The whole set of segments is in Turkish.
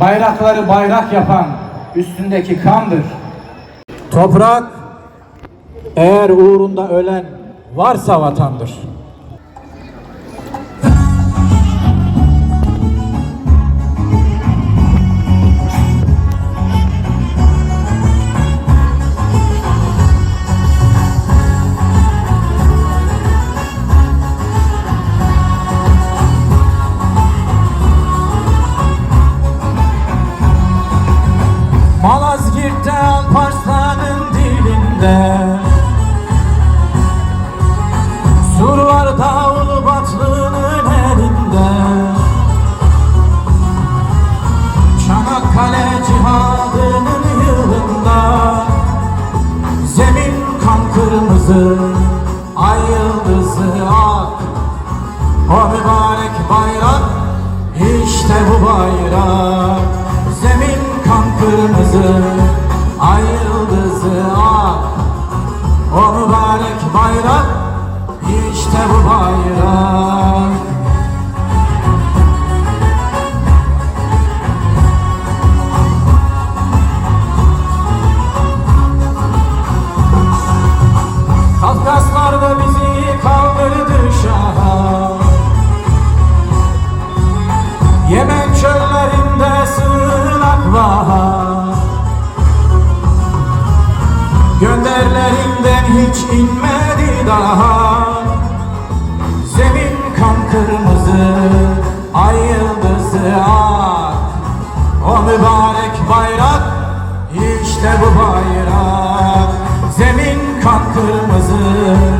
bayrakları bayrak yapan üstündeki kandır. Toprak eğer uğrunda ölen varsa vatandır. Mübarek bayrak. İşte bu bayrak. Zemin kan kırmızı Ay yıldızı ak O mübarek bayrak. İşte bu bayrak hiç inmedi daha. Zemin kan kırmızı Ay yıldızı ak O mübarek bayrak işte bu bayrak. Zemin kan kırmızı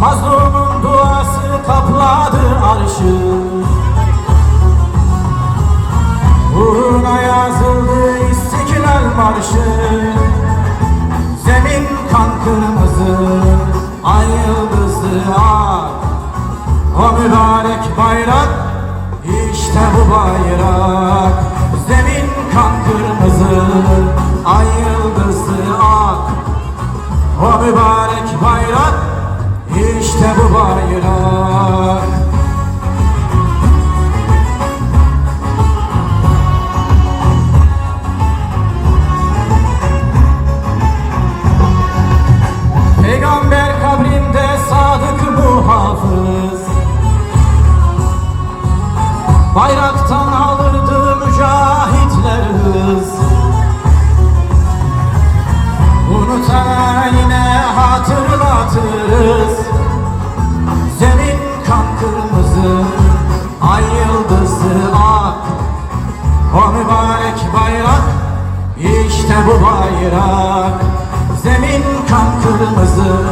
Mazlumun duası kapladı arşı. Uğruna yazıldı istiklal marşı. Zemin kan kırmızı Ay yıldızı ak. O mübarek bayrak işte bu bayrak. Zemin kan kırmızı Ay Bayraktan alırdı mücahitler hız. Unutana yine hatırlatırız. Zemin kan kırmızı Ay yıldızı ak. O mübarek bayrak işte bu bayrak. Zemin kan kırmızı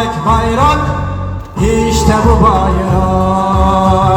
tek bayrak işte bu bayrak.